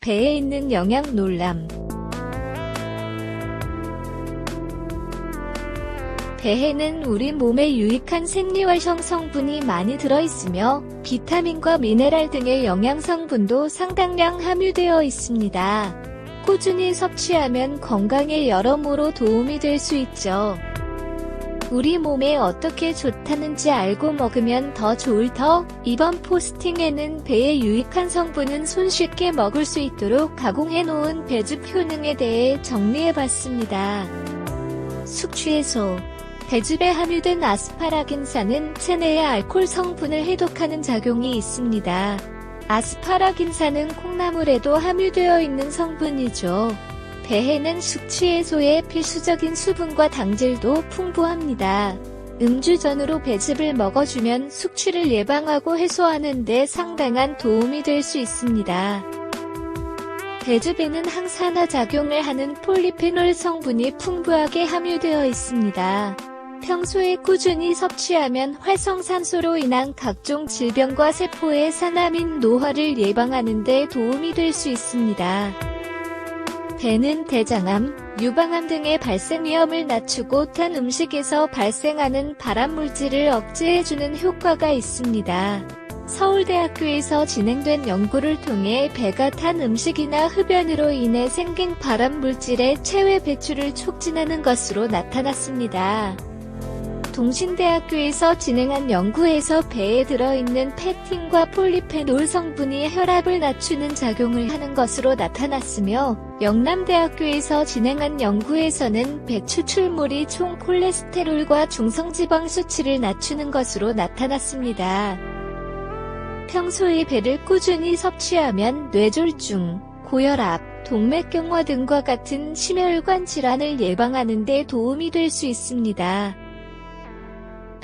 배에 있는 영양 놀람. 배에는 우리 몸에 유익한 생리활성 성분이 많이 들어있으며 비타민과 미네랄 등의 영양 성분도 상당량 함유되어 있습니다. 꾸준히 섭취하면 건강에 여러모로 도움이 될 수 있죠. 우리 몸에 어떻게 좋다는지 알고 먹으면 더 좋을 터 이번 포스팅에는 배의 유익한 성분은 손쉽게 먹을 수 있도록 가공해 놓은 배즙 효능에 대해 정리해 봤습니다. 숙취해소 배즙에 함유된 아스파라긴산은 체내의 알코올 성분을 해독하는 작용이 있습니다. 아스파라긴산은 콩나물에도 함유되어 있는 성분이죠. 배에는 숙취 해소에 필수적인 수분과 당질도 풍부합니다. 음주 전으로 배즙을 먹어주면 숙취를 예방하고 해소하는 데 상당한 도움이 될 수 있습니다. 배즙에는 항산화 작용을 하는 폴리페놀 성분이 풍부하게 함유되어 있습니다. 평소에 꾸준히 섭취하면 활성산소로 인한 각종 질병과 세포의 산화민 노화를 예방하는 데 도움이 될 수 있습니다. 배는 대장암, 유방암 등의 발생 위험을 낮추고 탄 음식에서 발생하는 발암물질을 억제해주는 효과가 있습니다. 서울대학교에서 진행된 연구를 통해 배가 탄 음식이나 흡연으로 인해 생긴 발암물질의 체외 배출을 촉진하는 것으로 나타났습니다. 동신대학교에서 진행한 연구에서 배에 들어있는 페틴과 폴리페놀 성분이 혈압을 낮추는 작용을 하는 것으로 나타났으며 영남대학교에서 진행한 연구에서는 배 추출물이 총 콜레스테롤과 중성지방 수치를 낮추는 것으로 나타났습니다. 평소에 배를 꾸준히 섭취하면 뇌졸중, 고혈압, 동맥경화 등과 같은 심혈관 질환을 예방하는 데 도움이 될 수 있습니다.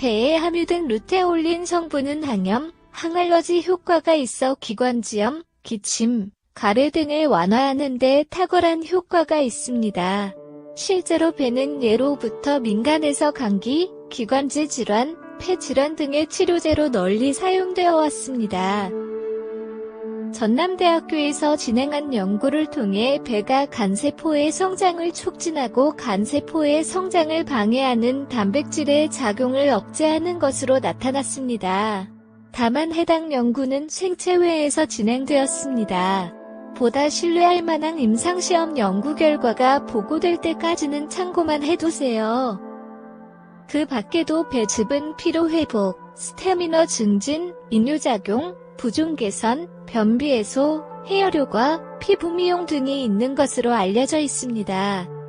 배에 함유된 루테올린 성분은 항염, 항알러지 효과가 있어 기관지염, 기침, 가래 등을 완화하는 데 탁월한 효과가 있습니다. 실제로 배는 예로부터 민간에서 감기, 기관지 질환, 폐 질환 등의 치료제로 널리 사용되어 왔습니다. 전남대학교에서 진행한 연구를 통해 배가 간세포의 성장을 촉진하고 간세포의 성장을 방해하는 단백질의 작용을 억제하는 것으로 나타났습니다. 다만 해당 연구는 생체외에서 진행되었습니다. 보다 신뢰할 만한 임상시험 연구 결과가 보고될 때까지는 참고만 해두세요. 그 밖에도 배즙은 피로회복, 스태미너 증진, 이뇨작용, 부종 개선, 변비 해소, 헤어료과 피부 미용 등이 있는 것으로 알려져 있습니다.